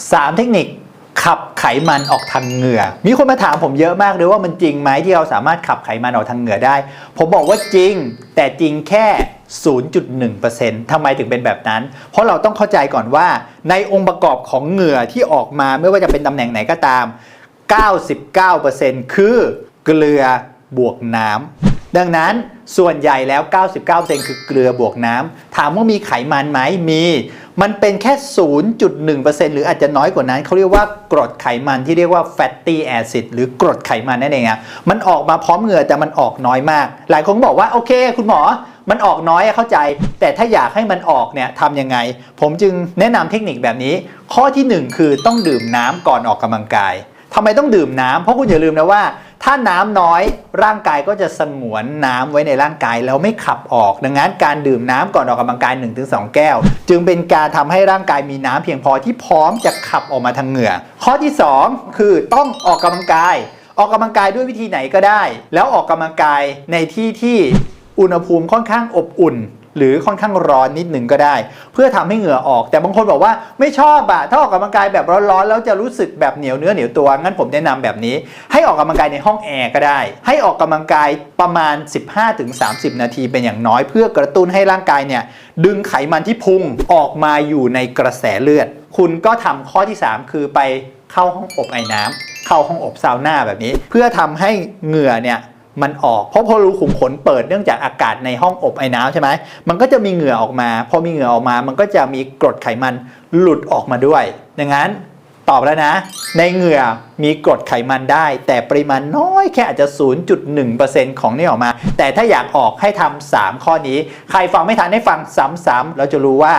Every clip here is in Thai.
3 เทคนิคขับไขมันออกทางเหงื่อ มีคนมาถามผมเยอะมากเลยว่ามันจริงไหมที่เราสามารถขับไขมันออกทางเหงื่อได้ ผมบอกว่าจริง แต่จริงแค่ 0.1%ทำไมถึงเป็นแบบนั้น เพราะเราต้องเข้าใจก่อนว่า ในองค์ประกอบของเหงื่อที่ออกมาไม่ว่าจะเป็นตำแหน่งไหนก็ตาม 99%คือเกลือบวกน้ำ ดังนั้นส่วนใหญ่แล้ว 99%คือเกลือบวกน้ำ ถามว่ามีไขมันไหมมี มันเป็นแค่ 0.1%หรืออาจจะน้อยกว่านั้น เขาเรียกว่ากรดไขมันที่เรียกว่า fatty acid หรือกรดไขมันนั่นเองอะมันออกมาพร้อมเหงื่อแต่มันออกน้อยมาก หลายคนบอกว่าโอเค คุณหมอมันออกน้อยเข้าใจ แต่ถ้าอยากให้มันออกเนี่ยทำยังไง ผมจึงแนะนำเทคนิคแบบนี้ ข้อทีหนึ่1 คือต้องดื่มน้ำก่อนออกกำลังกายทำไมต้องดื่มน้ำเพราะคุณอย่าลืมนะว่า ถ้าน้ำน้อยร่างกายก็จะสงวนน้ำไว้ในร่างกายแล้วไม่ขับออก ดังนั้นการดื่มน้ำก่อนออกกำลังกาย 1-2 แก้ว จึงเป็นการทำให้ร่างกายมีน้ำเพียงพอที่พร้อมจะขับออกมาทางเหงื่อ ข้อที่ 2 คือต้องออกกำลังกาย ออกกำลังกายด้วยวิธีไหนก็ได้ แล้วออกกำลังกายในที่ที่อุณหภูมิค่อนข้างอบอุ่น หรือค่อนข้างร้อนนิดหนึ่งก็ได้ เพื่อทำให้เหงื่อออก แต่บางคนบอกว่าไม่ชอบอะถ้าออกกำลังกายแบบร้อนๆแล้วจะรู้สึกแบบเหนียวเนื้อเหนียวตัว งั้นผมแนะนำแบบนี้ ให้ออกกำลังกายในห้องแอร์ก็ได้ ให้ออกกำลังกายประมาณ 15-30 นาทีเป็นอย่างน้อย เพื่อกระตุ้นให้ร่างกายเนี่ยดึงไขมันที่พุงออกมาอยู่ในกระแสเลือด คุณก็ทำข้อที่ 3 คือไปเข้าห้องอบไอ้น้ำเข้าห้องอบซาวน่าแบบนี้ เพื่อทำให้เหงื่อเนี่ย มันออก เพราะพอรูขุมขนเปิดเนื่องจากอากาศในห้องอบไอ้น้ำใช่ไหมมันก็จะมีเหงื่อออกมา พอมีเหงื่อออกมา มันก็จะมีกรดไขมันหลุดออกมาด้วย ดังนั้นตอบแล้วนะ ในเหงื่อมีกรดไขมันได้ แต่ปริมาณน้อยแค่อาจจะ 0.1%ของนี่ออกมา แต่ถ้าอยากออกให้ทำ3ข้อนี้ ใครฟังไม่ทันให้ฟังซ้ำๆเราจะรู้ว่า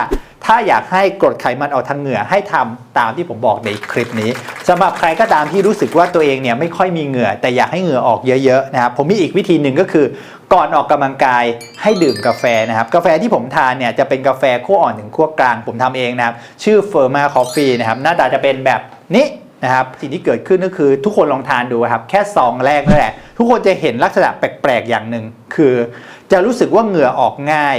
ถ้าอยากให้กรดไขมันออกทางเหงื่อให้ทำตามที่ผมบอกในคลิปนี้สำหรับใครก็ตามที่รู้สึกว่าตัวเองเนี่ยไม่ค่อยมีเหงื่อ แต่อยากให้เหงื่อออกเยอะๆนะครับผมมีอีกวิธีหนึ่งก็คือ ก่อนออกกำลังกายให้ดื่มกาแฟนะครับกาแฟที่ผมทานเนี่ยจะเป็นกาแฟขั้วอ่อนถึงขั้วกลางผมทำเองนะครับชื่อ Firma Coffee นะครับหน้าตาจะเป็นแบบนี้นะครับสิ่งที่เกิดขึ้นก็คือทุกคนลองทานดูครับแค่ซองแรกนั่นแหละทุกคนจะเห็นลักษณะแปลกๆอย่างหนึ่งคือ จะรู้สึกว่าเหงื่อออกง่าย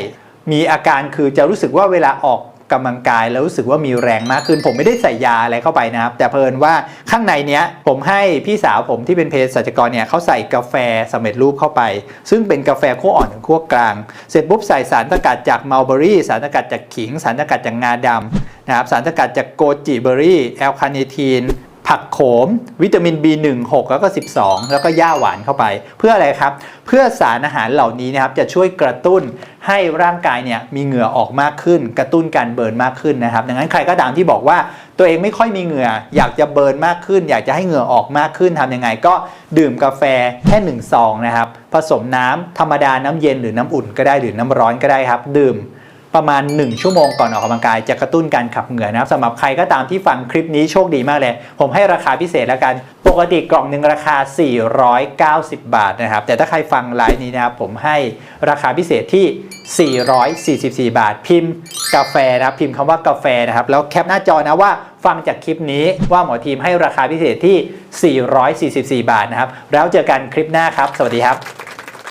มีอาการคือจะรู้สึกว่าเวลาออก กำลังกายแล้วรู้สึกว่ามีแรงมากขึ้น ผมไม่ได้ใส่ยาอะไรเข้าไปนะครับ แต่เพลินว่าข้างในเนี้ยผมให้พี่สาวผมที่เป็นเภสัชกรเนี่ยเขาใส่กาแฟสำเร็จรูปเข้าไป ซึ่งเป็นกาแฟขั้วอ่อนถึงขั้วกลาง เสร็จปุ๊บใส่สารสกัดจากมัลเบอรี่สารสกัดจากขิง สารสกัดจากงาดำนะครับสารสกัดจากโกจิเบอรี่แอลคาเนทีน ผักโขม วิตามิน B1 6 แล้วก็ 12 แล้วก็หญ้าหวานเข้าไป เพื่ออะไรครับ เพื่อสารอาหารเหล่านี้นะครับจะช่วยกระตุ้นให้ร่างกายเนี่ยมีเหงื่อออกมากขึ้น กระตุ้นการเบิร์นมากขึ้นนะครับ ดังนั้นใครก็ตามที่บอกว่าตัวเองไม่ค่อยมีเหงื่อ อยากจะเบิร์นมากขึ้น อยากจะให้เหงื่อออกมากขึ้นทำยังไง ก็ดื่มกาแฟแค่1ซองนะครับผสมน้ำธรรมดาน้ำเย็นหรือน้ำอุ่นก็ได้หรือน้ำร้อนก็ได้ครับ ดื่ม ประมาณ 1 ชั่วโมงก่อนออกกำลังกายจะกระตุ้นการขับเหงื่อนะครับสำหรับใครก็ตามที่ฟังคลิปนี้โชคดีมากเลย ผมให้ราคาพิเศษแล้วกัน ปกติกล่องหนึ่งราคา 490 บาทนะครับ แต่ถ้าใครฟังไลฟ์นี้นะครับผมให้ราคาพิเศษที่ 444 บาท พิมพ์กาแฟนะครับพิมพ์คำว่ากาแฟนะครับแล้วแคปหน้าจอนะว่าฟังจากคลิปนี้ว่าหมอทีมให้ราคาพิเศษที่ 444 บาทนะครับแล้วเจอกันคลิปหน้าครับ สวัสดีครับ